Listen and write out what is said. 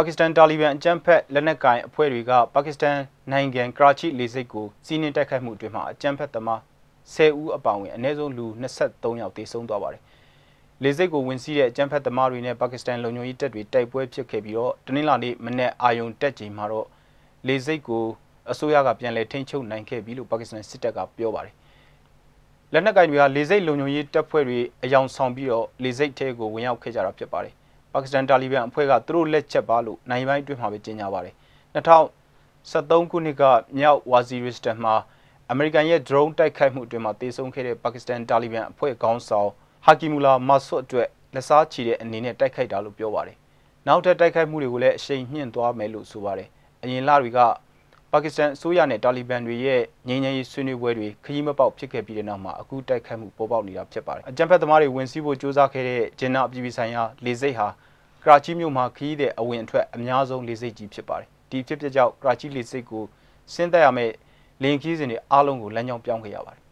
ပါကစ္စတန်တာလီဘန်အကြမ်းဖက်လက်နက်ကိုင်အဖွဲ့တွေကပါကစ္စတန်နိုင်ငံကရာချီလေဆိပ်ကိုစီးနင်းတိုက်ခိုက်မှုအတွင်းမှာအကြမ်းဖက်သမား10ဦးအပါအဝင်အနည်းဆုံးလူ23ယောက်သေဆုံးသွားပါတယ်။လေဆိပ်ကိုဝင်စီးတဲ့အကြမ်းဖက်သမားတွေနဲ့ပါကစ္စတန်လုံခြုံရေးတပ်တွေတိုက်ပွဲဖြစ်ခဲ့ပြီးတော့တနင်္လာနေ့မနေ့အာယုံတက်ချိန်မှာတော့လေဆိပ်ကိုအစိုးရကပြန်လည်ထိန်းချုပ်နိုင်ခဲ့ပြီလို့ပါကစ္စတန်စစ်တပ်ကပြောပါတယ်။လက်နက်ကိုင်တွေကလေဆိပ်လုံခြုံရေးတပ်ဖွဲ့တွေအယောင်ဆောင်ပြီးတော့လေဆိပ်ထဲကိုဝင်ရောက်ခဲ့ကြတာဖြစ်ပါတယ်။ ပါကစ္စတန်တာလီဘန်အဖွဲ့ကသူတို့လက်ချက်ပါလို့နိုင်ပိုင်းအတွင်းမှာပဲကြေညာပါတယ်။2013ခုနှစ်ကမြောက်ဝါဇီရစ်တန်မှာအမေရိကန်ရဲ့ drone တိုက်ခိုက်မှုအတွင်းမှာတေဆုံးခဲ့တဲ့ပါကစ္စတန်တာလီဘန်အဖွဲ့ခေါင်းဆောင်ဟာကီမူလာမာဆွတ်အတွက်လက်စားချီတဲ့အနေနဲ့တိုက်ခိုက်တာလို့ပြောပါတယ်။နောက်ထပ်တိုက်ခိုက်မှုတွေကိုလည်းအရှိန်မြင့်သွားမယ်လို့ဆိုပါတယ်။အရင်လတွေက ပါကစ္စတန်အစိုးရနဲ့တာလီဘန်တွေရဲ့ငြိမ်းချမ်းရေးဆွေးနွေးပွဲတွေခရီးမပေါက်ဖြစ်ခဲ့ပြီးတဲ့နောက်မှာအခုတိုက်ခိုက်မှုပေါ်ပေါက်နေတာဖြစ်ပါတယ်။အကြံဖက်သမားတွေဝင်စီးဖို့ကြိုးစားခဲ့တဲ့ဂျင်နာအပြည်ပြည်ဆိုင်ရာလေဆိပ်ဟာကရာချီမြို့မှာခရီးတဲ့အဝင်အထွက်အများဆုံးလေဆိပ်ကြီးဖြစ်ပါတယ်။ဒီဖြစ်ပျက်ကြောင့်ကရာချီလေဆိပ်ကိုဆင်းသက်ရမယ့်လင်ခီးစဉ်တွေအားလုံးကိုလမ်းကြောင်းပြောင်းခဲ့ရပါတယ်